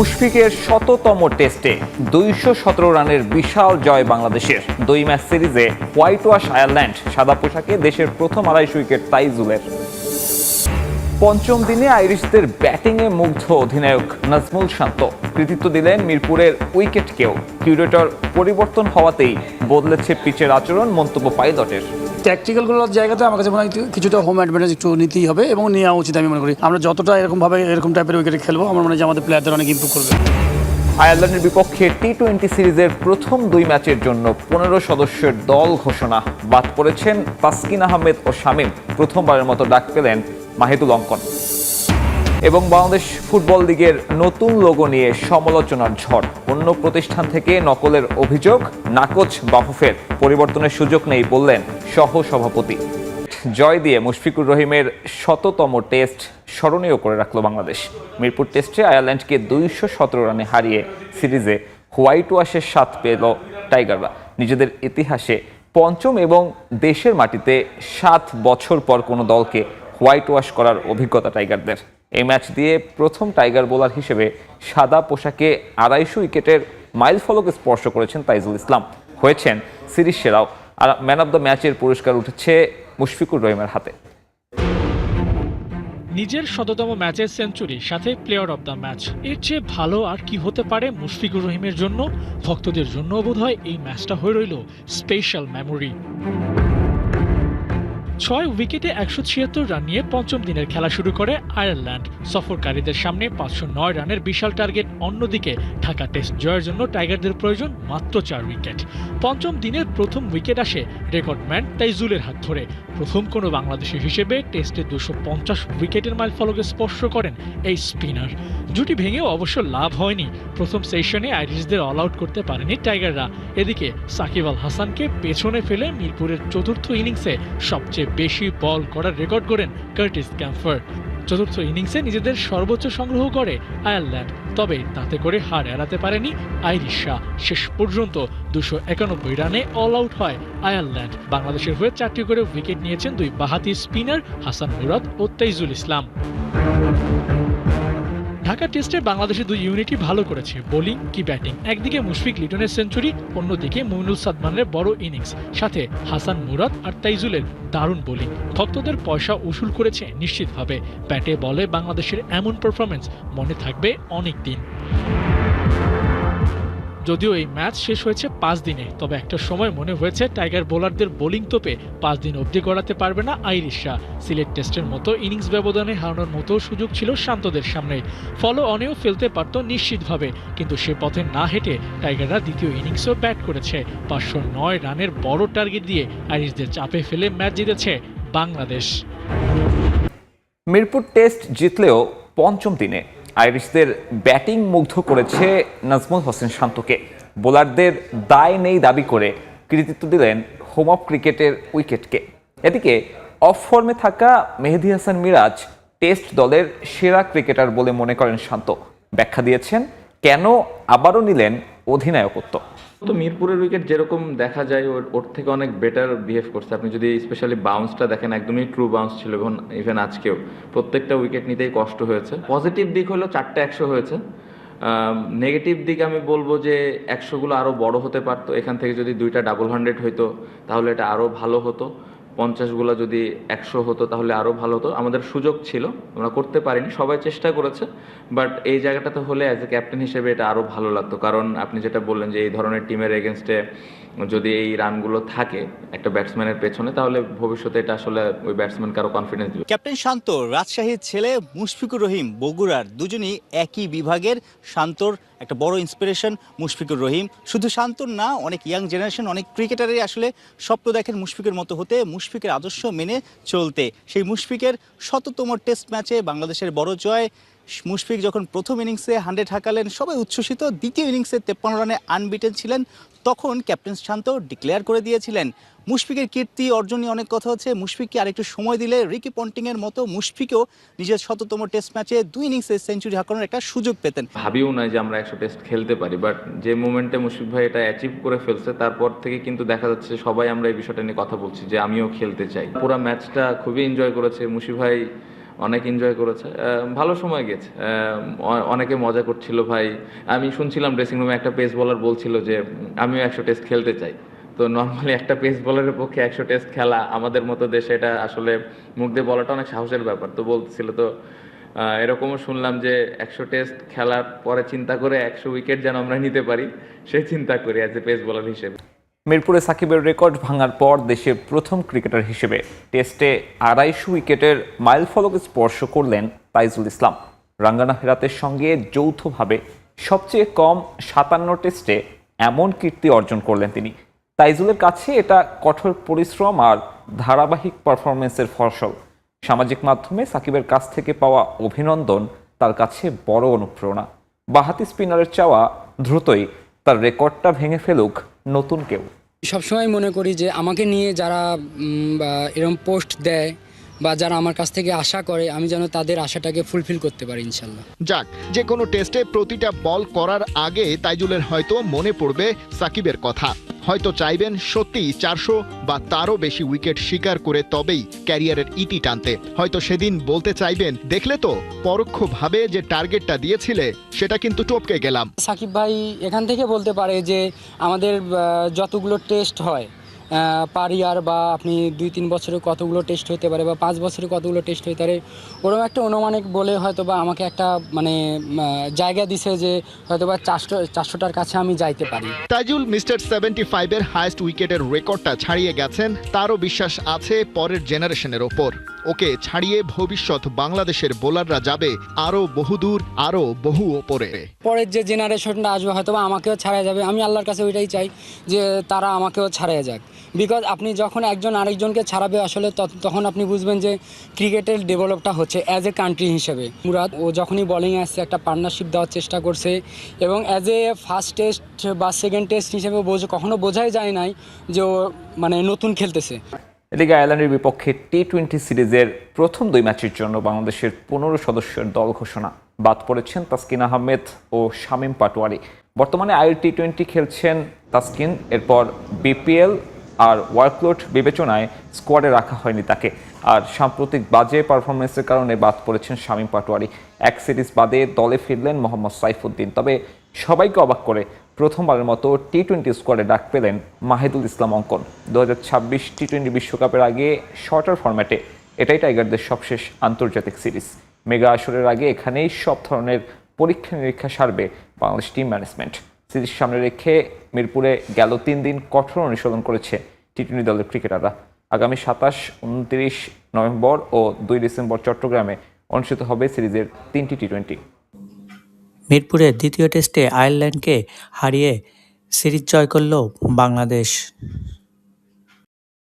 মুশফিকের শততম টেস্টে দুইশো সতেরো রানের বিশাল জয় বাংলাদেশের। দুই ম্যাচ সিরিজে হোয়াইট ওয়াশ আয়ারল্যান্ড সাদা পোশাকে দেশের প্রথম আড়াইশো উইকেট তাইজুলের। পঞ্চম দিনে আইরিশদের ব্যাটিংয়ে মুগ্ধ অধিনায়ক নাজমুল শান্ত। কৃতিত্ব দিলেন মিরপুরের উইকেটকেও। কিউরেটর পরিবর্তন হওয়াতেই বদলেছে পিচের আচরণ মন্তব্য পাইলটের। ট্যাকটিক্যালগুলোর জায়গাতে আমার কাছে মনে হয় কিছুটা হোম অ্যাডভান্টেজ একটু নিতেই হবে এবং নেওয়া উচিত আমি মনে করি। আমরা যতটা এরকমভাবে এরকম টাইপের উইকেটে খেলব, আমার মনে হয় আমাদের প্লেয়ারদের অনেক ইম্প্রুভ করবে। আয়ারল্যান্ডের বিপক্ষে টি টোয়েন্টি সিরিজের প্রথম দুই ম্যাচের জন্য পনেরো সদস্যের দল ঘোষণা। বাদ পড়েছেন তাসকিন আহমেদ ও শামিম। প্রথমবারের মতো ডাক পেলেন মাহিদুল অঙ্কন। এবং বাংলাদেশ ফুটবল লীগের নতুন লোগো নিয়ে সমালোচনার ঝড়। অন্য প্রতিষ্ঠান থেকে নকলের অভিযোগ, নাকচ বাফুফের পরিবর্তনের সুযোগ নেই বললেন সহ সভাপতি জয় দিয়ে মুশফিকুর রহিমের শততম টেস্ট স্মরণীয় করে রাখল বাংলাদেশ। মিরপুর টেস্টে আয়ারল্যান্ডকে দুইশো সতেরো রানে হারিয়ে সিরিজে হোয়াইট ওয়াশের স্বাদ পেল টাইগাররা। নিজেদের ইতিহাসে পঞ্চম এবং দেশের মাটিতে সাত বছর পর কোনো দলকে হোয়াইট ওয়াশ করার অভিজ্ঞতা টাইগারদের। এই ম্যাচ দিয়ে প্রথম টাইগার বোলার হিসেবে সাদা পোশাকে আড়াইশো উইকেটের মাইল ফলক স্পর্শ করেছেন তাইজুল ইসলাম। হয়েছেন সিরিজ সেরাও। আর ম্যান অব দ্য ম্যাচের পুরস্কার উঠেছে মুশফিকুর রহিমের হাতে। নিজের শততম ম্যাচের সেঞ্চুরি, সাথে প্লেয়ার অব দ্য ম্যাচ। এর চেয়ে ভালো আর কি হতে পারে মুশফিকুর রহিমের জন্য? ভক্তদের জন্য বোধহয় এই ম্যাচটা হয়ে রইল স্পেশাল মেমোরি। ছয় উইকেটে একশো ছিয়াত্তর রান নিয়ে পঞ্চম দিনের খেলা শুরু করে আয়ারল্যান্ড। সফরকারীদের সামনে পাঁচশো নয় রানের বিশাল টার্গেট অন্যদিকে। ঢাকা টেস্ট জয়ের জন্য টাইগারদের প্রয়োজন মাত্র চার উইকেট। পঞ্চম দিনের প্রথম উইকেট আসে রেকর্ডম্যান তাইজুলের হাত ধরে। প্রথম কোনো বাংলাদেশি হিসেবে টেস্টে দুশো পঞ্চাশ উইকেটের মাইল ফলকে স্পর্শ করেন এই স্পিনার। জুটি ভেঙেও অবশ্য লাভ হয়নি। প্রথম সেশনে আইরিশদের অল আউট করতে পারেনি টাইগাররা। এদিকে সাকিব আল হাসানকে পেছনে ফেলে মিরপুরের চতুর্থ ইনিংসে সবচেয়ে বেশি বল করার রেকর্ড করেন কার্টিস ক্যাম্পার চতুর্থ ইনিংসে নিজেদের সর্বোচ্চ সংগ্রহ করে আয়ারল্যান্ড, তবে তাতে করে হার এড়াতে পারেনি আইরিশরা শেষ পর্যন্ত দুশো একানব্বই রানে অল আউট হয় আয়ারল্যান্ড। বাংলাদেশের হয়ে চারটি করে উইকেট নিয়েছেন দুই বাহাতি স্পিনার হাসান মুরাদ ও তেইজুল ইসলাম। ঢাকা টেস্টে বাংলাদেশের দুই ইউনিটই ভালো করেছে বোলিং কি ব্যাটিং একদিকে মুশফিক লিটনের সেঞ্চুরি অন্যদিকে মইনুল সাদমানের বড় ইনিংস সাথে হাসান মুরাদ আর তাইজুলের দারুণ বোলিং ভক্তদের পয়সা উসুল করেছে নিশ্চিতভাবে। ব্যাটে বলে বাংলাদেশের এমন পারফরমেন্স মনে থাকবে অনেক দিন যদিও এই ম্যাচ শেষ হয়েছে পাঁচ দিনে, তবে একটা সময় মনে হয়েছে টাইগার বোলারদের বোলিং তোপে পাঁচ দিন অবধি গড়াতে পারবে না আইরিশরা। সিলেট টেস্টের মতো ইনিংস ব্যবধানে হারানোর মতো সুযোগ ছিল শান্তদের সামনে। ফলো অনেও ফেলতে পারত নিশ্চিতভাবে, কিন্তু সে পথে না হেঁটে টাইগাররা দ্বিতীয় ইনিংসও ব্যাট করেছে। পাঁচশো নয় রানের বড় টার্গেট দিয়ে আইরিশদের চাপে ফেলে ম্যাচ জিতেছে বাংলাদেশ। মিরপুর টেস্ট জিতলেও পঞ্চম দিনে আইরিশদের ব্যাটিং মুগ্ধ করেছে নাজমুল হোসেন শান্তকে। বোলারদের দায় নেই দাবি করে কৃতিত্ব দিলেন হোম অফ ক্রিকেটের উইকেটকে। এদিকে, অফ ফর্মে থাকা মেহেদি হাসান মিরাজ টেস্ট দলের সেরা ক্রিকেটার বলে মনে করেন শান্ত। ব্যাখ্যা দিয়েছেন, কেন আবারও নিলেন অধিনায়কত্ব। তো মিরপুরের উইকেট যেরকম দেখা যায়, ওর ওর থেকে অনেক বেটার বিহেভ করছে। আপনি যদি স্পেশালি বাউন্সটা দেখেন, একদমই ট্রু বাউন্স ছিল এবং ইভেন আজকেও। প্রত্যেকটা উইকেট নিতেই কষ্ট হয়েছে। পজিটিভ দিক হলো চারটে একশো হয়েছে। নেগেটিভ দিক আমি বলব যে, একশোগুলো আরও বড় হতে পারতো। এখান থেকে যদি দুইটা ডাবল হান্ড্রেড হইতো, তাহলে এটা আরও ভালো হতো। পঞ্চাশগুলো যদি একশো হতো তাহলে আরও ভালো হতো। আমাদের সুযোগ ছিল, আমরা করতে পারিনি, সবাই চেষ্টা করেছে বাট এই জায়গাটাতে হলে অ্যাজ এ ক্যাপ্টেন হিসেবে এটা আরও ভালো লাগতো। কারণ আপনি যেটা বললেন যে এই ধরনের টিমের এগেনস্টে যদি এই রানগুলো থাকে একটা ব্যাটসম্যানের পেছনে, তাহলে ভবিষ্যতে এটা আসলে ওই ব্যাটসম্যান আরও কনফিডেন্স দিবে। ক্যাপ্টেন শান্ত, রাজশাহীর ছেলে মুশফিকুর রহিম, বগুড়ার দুজনই একই বিভাগের শান্তর একটা বড় ইন্সপিরেশন মুশফিকুর রহিম। শুধু শান্তর না, অনেক ইয়াং জেনারেশন অনেক ক্রিকেটারই আসলে স্বপ্ন দেখেন মুশফিকের মতো হতে, মুশফিকের আদর্শ মেনে চলতে। সেই মুশফিকের শততম টেস্ট ম্যাচে বাংলাদেশের বড় জয়, মুশফিক যখন প্রথম ইনিংসে হান্ড্রেড হাঁকালেন, সবাই উচ্ছ্বসিত, দ্বিতীয় ইনিংসে তেপ্পান্ন রানে আনবিটেন ছিলেন তখন ক্যাপ্টেন শান্ত ডিক্লেয়ার করে দিয়েছিলেন, মুশফিকের কীর্তি অর্জন নিয়ে অনেক কথা হচ্ছে মুশফিককে আরেকটু সময় দিলে রিকি পন্টিংয়ের মতো মুশফিকও নিজের শততম টেস্ট ম্যাচে দুই ইনিংসে সেঞ্চুরি হাঁকানোর একটা সুযোগ পেতেন। ভাবিও নাই যে আমরা একশো টেস্ট খেলতে পারি বাট যে মোমেন্টে মুশফিক ভাই এটা অ্যাচিভ করে ফেলছে, তারপর থেকে কিন্তু দেখা যাচ্ছে সবাই আমরা এই বিষয়টা নিয়ে কথা বলছি যে আমিও খেলতে চাই। পুরো ম্যাচটা খুবই এনজয় করেছে মুশি ভাই। অনেক এনজয় করেছে। ভালো সময় গেছে। অনেকে মজা করছিল ভাই। আমি শুনছিলাম ড্রেসিং রুমে একটা পেস বলার বলছিল যে, আমিও একশো টেস্ট খেলতে চাই। তো নর্মালি একটা পেস বলারের পক্ষে একশো টেস্ট খেলা আমাদের মতো দেশে এটা আসলে মুখ দিয়ে বলাটা অনেক সাহসের ব্যাপার। তো বলছিল তো এরকমও শুনলাম যে, একশো টেস্ট খেলার পরে চিন্তা করে একশো উইকেট যেন আমরা নিতে পারি সেই চিন্তা করি অ্যাজ এ পেস বলার হিসেবে। মিরপুরে সাকিবের রেকর্ড ভাঙার পর দেশের প্রথম ক্রিকেটার হিসেবে টেস্টে আড়াইশো উইকেটের মাইলফলক স্পর্শ করলেন তাইজুল ইসলাম। রাঙ্গানা হেরাতের সঙ্গে যৌথভাবে সবচেয়ে কম সাতান্ন টেস্টে এমন কীর্তি অর্জন করলেন তিনি। তাইজুলের কাছে এটা কঠোর পরিশ্রম আর ধারাবাহিক পারফরমেন্সের ফসল। সামাজিক মাধ্যমে সাকিবের কাছ থেকে পাওয়া অভিনন্দন তার কাছে বড় অনুপ্রেরণা। বাহাতি স্পিনারের চাওয়া দ্রুতই তার রেকর্ডটা ভেঙে ফেলুক নতুন কেউ। সবসময় মনে করি যে আমাকে নিয়ে যারা এরম বা এরকম পোস্ট দেয় বা যারা আমার কাছ থেকে আশা করে আমি যেন তাদের আশাটাকে ফুলফিল করতে পারি ইনশাল্লাহ। যাক যে কোনো টেস্টে প্রতিটা বল করার আগে তাইজুলের হয়তো মনে পড়বে সাকিবের কথা। হয়তো চাইবেন সত্যিই চারশো বা তারও বেশি উইকেট শিকার করে তবেই ক্যারিয়ারের ইতি টানতে। হয়তো সেদিন বলতে চাইবেন, দেখলে তো পরোক্ষভাবে যে টার্গেটটা দিয়েছিলে, সেটা কিন্তু টপকে গেলাম। সাকিব ভাই এখান থেকে বলতে পারে যে, আমাদের যতগুলো টেস্ট হয় পার ইয়ার বা আপনি দুই তিন বছরে কতগুলো টেস্ট হতে পারে বা পাঁচ বছরে কতগুলো টেস্ট হতে পারে ওরকম একটা অনুমানিক বলে হয়তো বা আমাকে একটা মানে জায়গা দিছে যে হয়তো বা চারশো, চারশোটার কাছে আমি যাইতে পারি। তাইজুল মিস্টার সেভেন্টি ফাইভের হায়েস্ট উইকেটের রেকর্ডটা ছাড়িয়ে গেছেন, তারও বিশ্বাস আছে পরের জেনারেশনের ওপর। ওকে ছাড়িয়ে ভবিষ্যৎ বাংলাদেশের বোলাররা যাবে আরও বহুদূর আরও বহু ওপরে। পরের যে জেনারেশনটা আসবে হয়তো আমাকেও ছাড়া যাবে। আমি আল্লাহর কাছে ওইটাই চাই যে তারা আমাকেও ছাড়িয়ে যাক। বিকজ আপনি যখন একজন আরেকজনকে ছাড়াবে, আসলে তখন আপনি বুঝবেন যে ক্রিকেটের ডেভেলপটা হচ্ছে অ্যাজ এ কান্ট্রি হিসেবে। মুরাদ, ও যখনই বলিংয়ে আসছে, একটা পার্টনারশিপ দেওয়ার চেষ্টা করছে এবং অ্যাজ এ ফার্স্ট টেস্ট বা সেকেন্ড টেস্ট হিসেবে বোঝ, কখনো বোঝাই যায় নাই যে ও মানে নতুন খেলতেছে। এদিকে আয়ারল্যান্ডের বিপক্ষে টি টোয়েন্টি সিরিজের প্রথম দুই ম্যাচের জন্য বাংলাদেশের পনেরো সদস্যের দল ঘোষণা। বাদ পড়েছেন তাসকিন আহমেদ ও শামীম পাটোয়ারি। বর্তমানে আইএল টি টোয়েন্টি খেলছেন তাসকিন, এরপর বিপিএল আর ওয়ার্কলোড বিবেচনায় স্কোয়াডে রাখা হয়নি তাকে। আর সাম্প্রতিক বাজে পারফরমেন্সের কারণে বাদ পড়েছেন শামীম পাটোয়ারি। এক সিরিজ বাদে দলে ফিরলেন মোহাম্মদ সাইফুদ্দিন। তবে সবাইকে অবাক করে প্রথমবারের মতো টি টোয়েন্টি স্কোয়াডে ডাক পেলেন মাহিদুল ইসলাম অঙ্কন। দু হাজার ছাব্বিশ টি টোয়েন্টি বিশ্বকাপের আগে শর্টার ফরম্যাটে এটাই টাইগারদের সবশেষ আন্তর্জাতিক সিরিজ মেগা আসরের আগে এখানেই সব ধরনের পরীক্ষা নিরীক্ষা সারবে বাংলাদেশ টিম ম্যানেজমেন্ট সিরিজ সামনে রেখে মিরপুরে গেল তিন দিন কঠোর অনুশীলন করেছে টি টোয়েন্টি দলের ক্রিকেটাররা আগামী সাতাশ, উনত্রিশ নভেম্বর ও দুই ডিসেম্বর চট্টগ্রামে অনুষ্ঠিত হবে সিরিজের তিনটি টি টোয়েন্টি মিরপুরের দ্বিতীয় টেস্টে আয়ারল্যান্ডকে হারিয়ে সিরিজ জয় করল বাংলাদেশ।